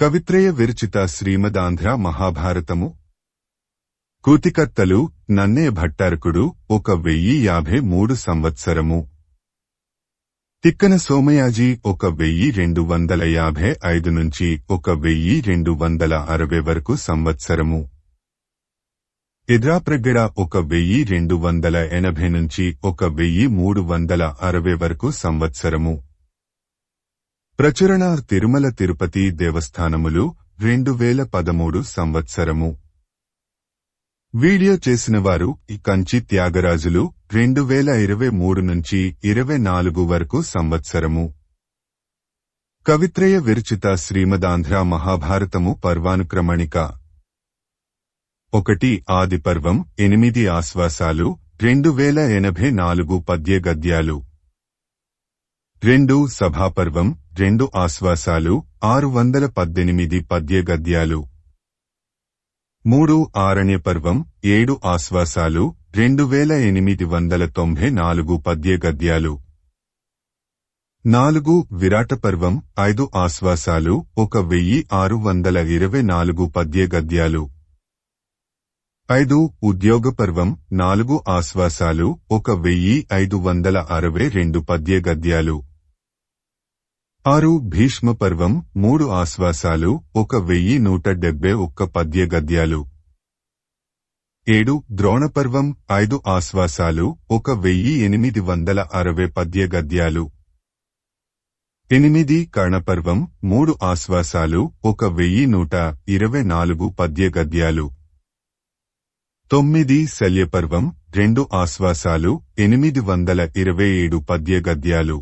కవిత్రయ విరచిత శ్రీమదాంధ్ర మహాభారతము. కూతికత్తలు నన్నే భట్టారకుడు ఒక వెయ్యి యాభై మూడు సంవత్సరము. తిక్కన సోమయాజీ ఒక వెయ్యి రెండు వందల యాభై ఐదు నుంచి ఒక వెయ్యి రెండు వందల అరవై వరకు సంవత్సరము. ఇద్రాప్రగడ ఒక వెయ్యి రెండు వందల ఎనభై నుంచి ఒక వెయ్యి మూడు వందల అరవై వరకు సంవత్సరము. ప్రచురణ తిరుమల తిరుపతి దేవస్థానములు రెండు వేల పదమూడు సంవత్సరము. వీడియో చేసిన వారు ఈ కంచి త్యాగరాజులు రెండు వేల ఇరవై మూడు నుంచి ఇరవై నాలుగు వరకు సంవత్సరము. కవిత్రయ విరచిత శ్రీమదాంధ్ర మహాభారతము పర్వానుక్రమణిక. ఒకటి ఆది పర్వం ఎనిమిది ఆశ్వాసాలు రెండు వేల ఎనభై నాలుగు పద్య గద్యాలు రెండు సభాపర్వం రెండు ఆశ్వాసాలు ఆరు వందల పద్దెనిమిది పద్య గద్యాలు మూడు ఆరణ్యపర్వం ఏడు ఆశ్వాసాలు రెండు వేల ఎనిమిది వందల తొంభై నాలుగు పద్య గద్యాలు నాలుగు విరాట పర్వం ఐదు ఆశ్వాసాలు ఒక వెయ్యి ఆరు వందల ఇరవై నాలుగు పద్య గద్యాలు ఐదు ఉద్యోగ పర్వం నాలుగు ఆశ్వాసాలు ఒక వెయ్యి ఐదు వందల అరవై రెండు పద్య గద్యాలు ఆరు భీష్మ పర్వం మూడు ఆశ్వాసాలు ఒక వెయ్యి నూట డెబ్బై ఒక్క పద్య గద్యాలు ఏడు ద్రోణపర్వం ఐదు ఆశ్వాసాలు ఒక వెయ్యి ఎనిమిది వందల అరవై పద్య గద్యాలు ఎనిమిది కర్ణపర్వం మూడు ఆశ్వాసాలు ఒక వెయ్యి నూట ఇరవై నాలుగు పద్య గద్యాలు తొమ్మిది శల్యపర్వం రెండు ఆశ్వాసాలు ఎనిమిది వందల ఇరవై ఏడు పద్య గద్యాలు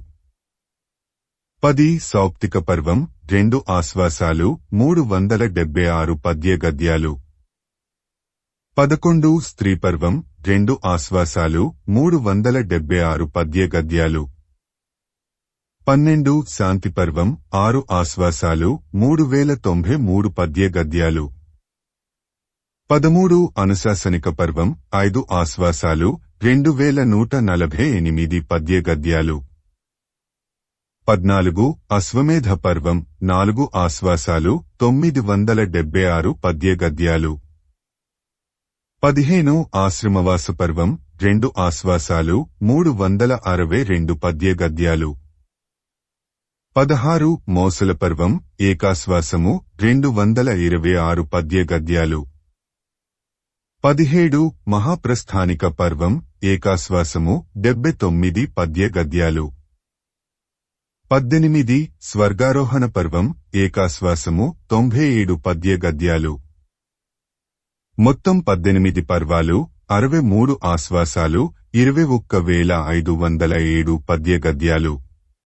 పది సౌప్తిక పర్వం రెండు ఆశ్వాసాలు మూడు వందల డెబ్బై ఆరు పద్య గద్యాలు. పదకొండు స్త్రీ పర్వం రెండు ఆశ్వాసాలు మూడు వందల డెబ్బై ఆరు పద్య గద్యాలు. పన్నెండు శాంతి పర్వం ఆరు ఆశ్వాసాలు మూడు వేల తొంభై మూడు పద్య గద్యాలు. పదమూడు అనుశాసనిక పర్వం ఐదు ఆశ్వాసాలు రెండు వేల నూట నలభై ఎనిమిది పద్య గద్యాలు. పద్నాలుగు అశ్వమేధ పర్వం నాలుగు ఆశ్వాసాలు తొమ్మిది వందల డెబ్బై ఆరు పద్య గద్యాలు పదిహేను ఆశ్రమవాస పర్వం రెండు ఆశ్వాసాలు మూడు వందల అరవై రెండు పద్య గద్యాలు పదహారు మోసల పర్వం ఏకాశ్వాసము రెండు వందల ఇరవై ఆరు పద్య గద్యాలు పదిహేడు మహాప్రస్థానిక పర్వం ఏకాశ్వాసము డెబ్బై తొమ్మిది పద్య గద్యాలు పద్దెనిమిది స్వర్గారోహణ పర్వం ఏకాశ్వాసము తొంభై ఏడు పద్య గద్యాలు మొత్తం పద్దెనిమిది పర్వాలు అరవై మూడు ఆశ్వాసాలు ఇరవై ఒక్క వేల ఐదు వందల ఏడు పద్య గద్యాలు